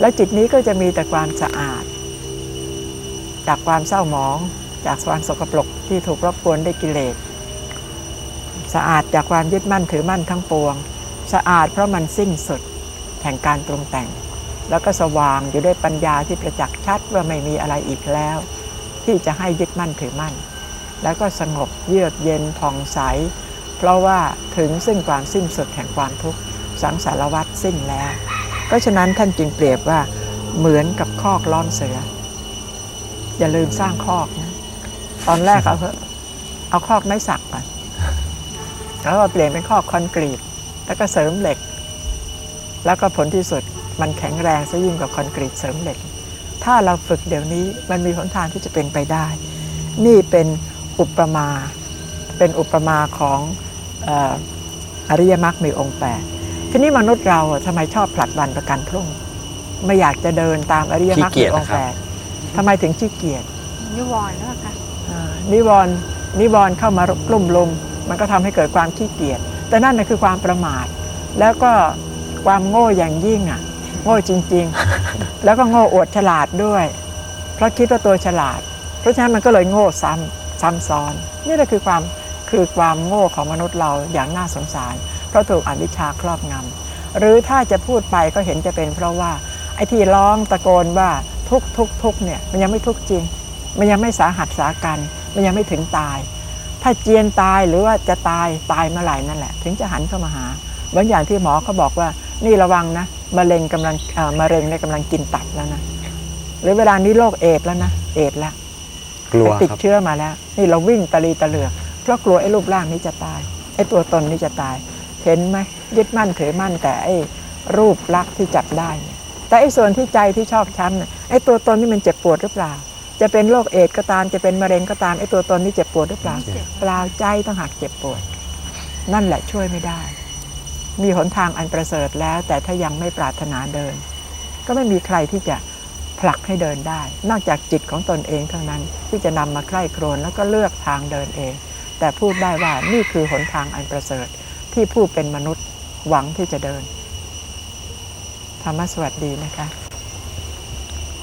แล้วจิตนี้ก็จะมีแต่ความสะอาด จากความเศร้าหมอง จากความสกปรกที่ถูกรบกวนด้วยกิเลสสะอาดจากความยึดมั่นถือมั่นทั้งปวง สะอาดเพราะมันสิ้นสุดแห่งการปรุงแต่ง แล้วก็สว่างอยู่ด้วยปัญญาที่ประจักษ์ชัดว่าไม่มีอะไรอีกแล้ว ที่จะให้ยึดมั่นถือมั่น แล้วก็สงบเยือกเย็นผ่องใส เพราะว่าถึงซึ่งความสิ้นสุดแห่งความทุกข์สังสารวัฏสิ้นแล้ว เพราะฉะนั้นท่านจึงเปรียบว่าเหมือนกับคอกล้อมเสือ อย่าลืมสร้างคอกนะ ตอนแรกเอาเอเอาคอกไม้สักก่อนแล้วก็เปลี่ยนเป็นคอกคอนกรีต แล้วก็เสริมเหล็ก แล้วก็ผลที่สุดมันแข็งแรงซะยิ่งกว่าคอนกรีตเสริมเหล็ก ถ้าเราฝึกเดี๋ยวนี้มันมีหนทางที่จะเป็นไปได้ นี่เป็นอุปมา เป็นอุปมาของอออริยมรรคมีองค์แปด ทีนี้มนุษย์เราอะทำไมชอบผลัดวันประกันพรุ่ง ไม่อยากจะเดินตามอริยมรรคขี้เกีมียจองค์นะครับ แปดทำไมถึงขี้เกียจนิวรณ์แล้วค่ะอ่านิวรณ์นิวรณ์เข้ามากลุ่มลุม มันก็ทำให้เกิดความขี้เกียจแต่นั่นนะคือความประมาท แล้วก็ความโง่อย่างยิ่งอะ โง่จริง ๆ แล้วก็โง่อวดฉลาดด้วย เพราะคิดว่าตัวฉลาด เพราะฉะนั้นมันก็เลยโง่ซ้ำซ้ำซ้อน นี่แหละคือความคือความโง่ของมนุษย์เราอย่างน่าสงสาร เพราะถูกอวิชชาครอบงำหรือถ้าจะพูดไปก็เห็นจะเป็นเพราะว่าไอ้ที่ร้องตะโกนว่าทุกข์ทุกข์ทุกข์เนี่ยมันยังไม่ทุกข์จริง มันยังไม่สาหัสสากัน มันยังไม่ถึงตาย ถ้าเจียนตายหรือว่าจะตายตายเมื่อไหร่นั่นแหละ ถึงจะหันเข้ามาหาเหมือนอย่างที่หมอเขาบอกว่านี่ระวังนะมะเร็งกำลังเอ่อมะเร็งในยกำลังกินตับแล้วนะหรือเวลานี้โรคเอดส์แล้วนะเอดส์แล้วกลัวติดครับเชื้อมาแล้ว นี่เราวิ่งตะลีตะเหลือกเพราะกลัวไอ้รูปร่างนี้จะตายไอ้ตัวตนนี้จะตาย เห็นไหมยึดมั่นถือมั่นแต่ไอ้รูปลักษณ์ที่จับได้เนี่ยแต่ไอ้ส่วนที่ใจที่ชอบช้ำเนี่ยไอ้ตัวตนนี่มันเจ็บปวดหรือเปล่า จะเป็นโรคเอดส์ก็ตามจะเป็นมะเร็งก็ตามไอ้ตัวตนนี่เจ็บปวดหรือเปล่าไม่เจ็บเปล่าใจต้องหักเจ็บปวด นั่นแหละช่วยไม่ได้ มีหนทางอันประเสริฐแล้ว แต่ถ้ายังไม่ปรารถนาเดิน ก็ไม่มีใครที่จะผลักให้เดินได้ นอกจากจิตของตนเองเท่านั้นที่จะนำมาใคร่ครวญแล้วก็เลือกทางเดินเอง แต่พูดได้ว่านี่คือหนทางอันประเสริฐ ที่ผู้เป็นมนุษย์หวังที่จะเดิน ธรรมสวัสดีนะคะ